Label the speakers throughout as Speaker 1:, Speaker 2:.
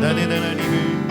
Speaker 1: Danny, Danny, Danny.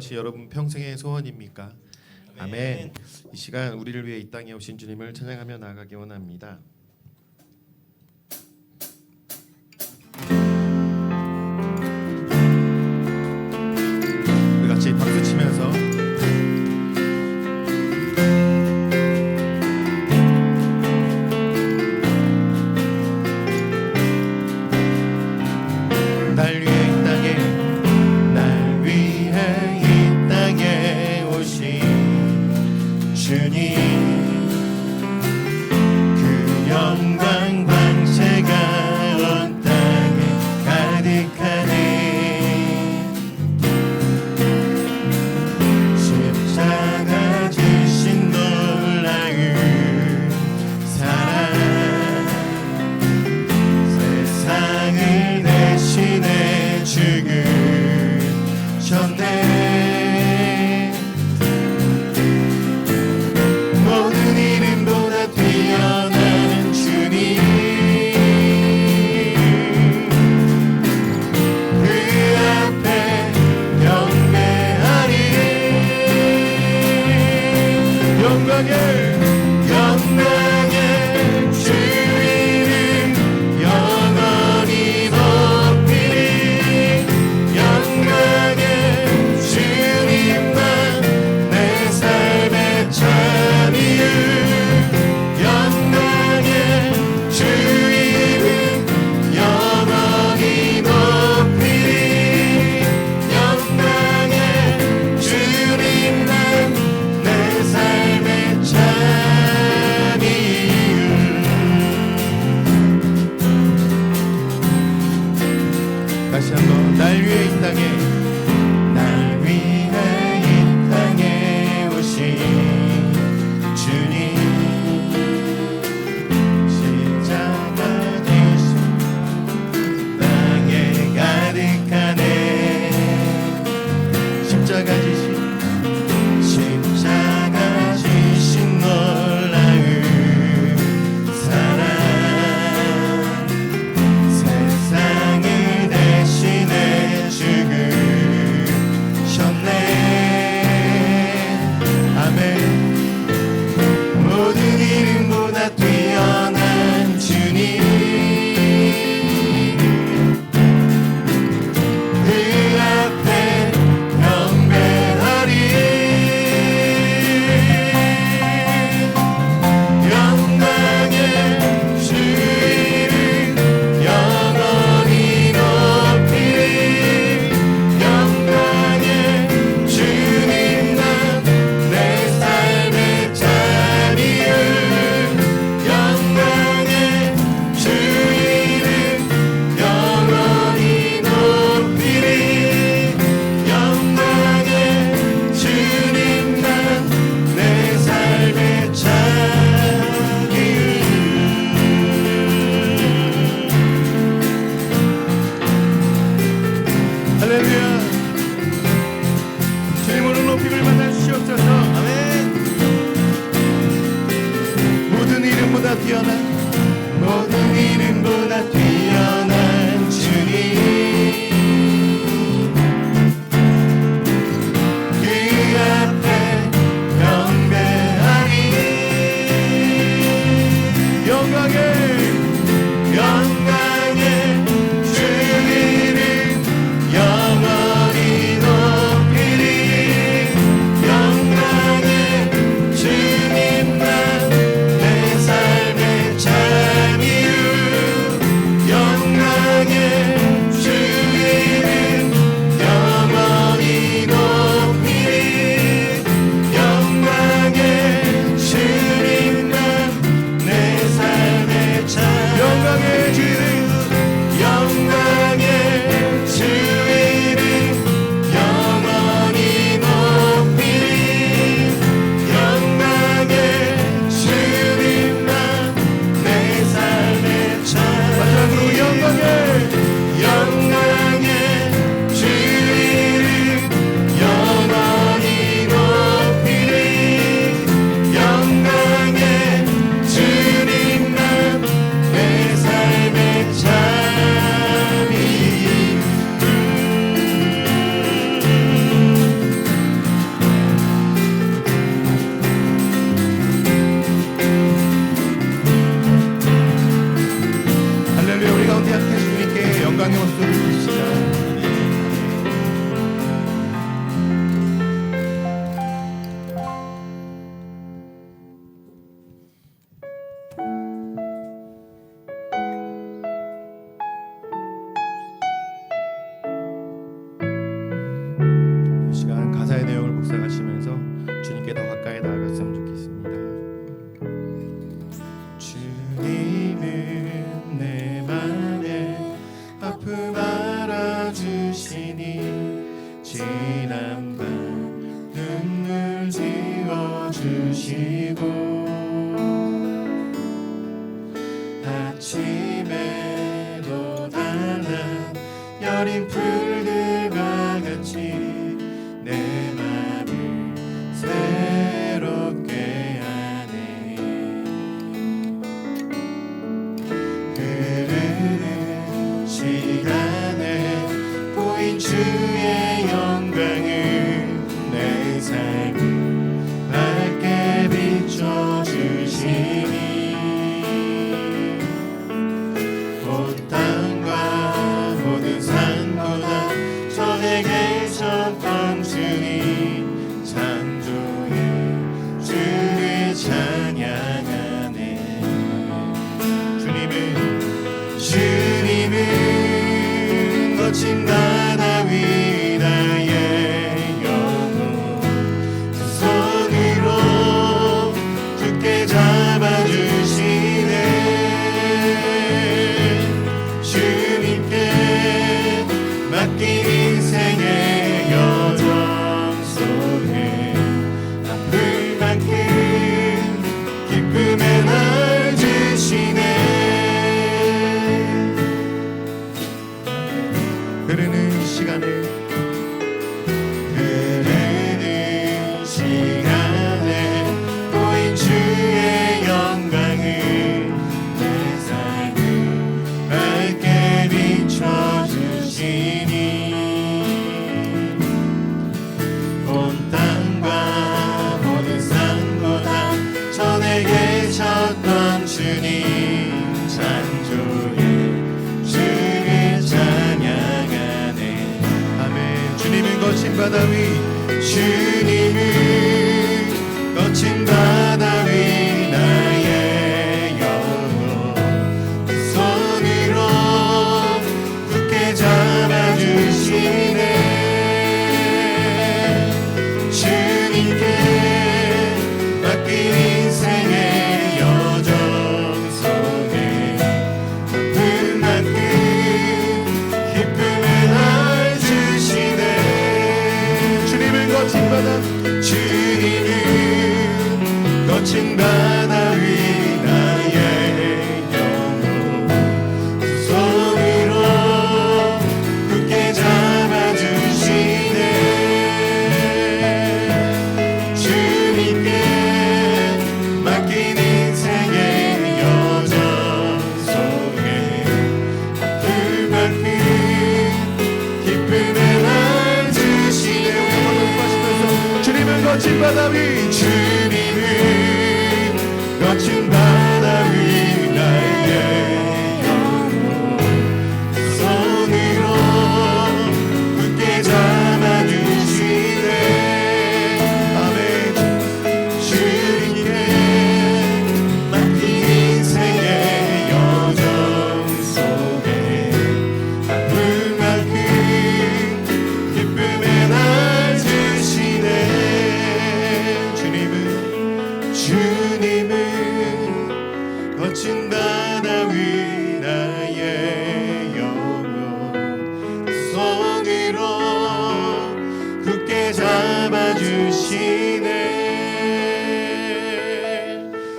Speaker 1: 것이 여러분 평생의 소원입니까? 아멘. 이 시간 우리를 위해 이 땅에 오신 주님을 찬양하며 나아가기 원합니다. 그 영광 다시 한번 날 위해 이 땅에 아침에도 닿는 여린 풀들 Gandhi. 바다 위 주님을 거친 바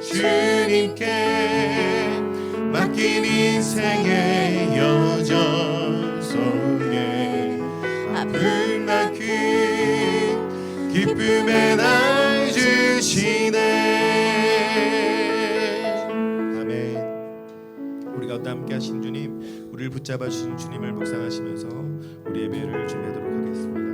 Speaker 1: 주님께 맡긴 인생의 여정 속에 아픔 만큼 기쁨의 날 주시네. 잡아 주신 주님을 묵상하시면서 우리의 배를 준비하도록 하겠습니다.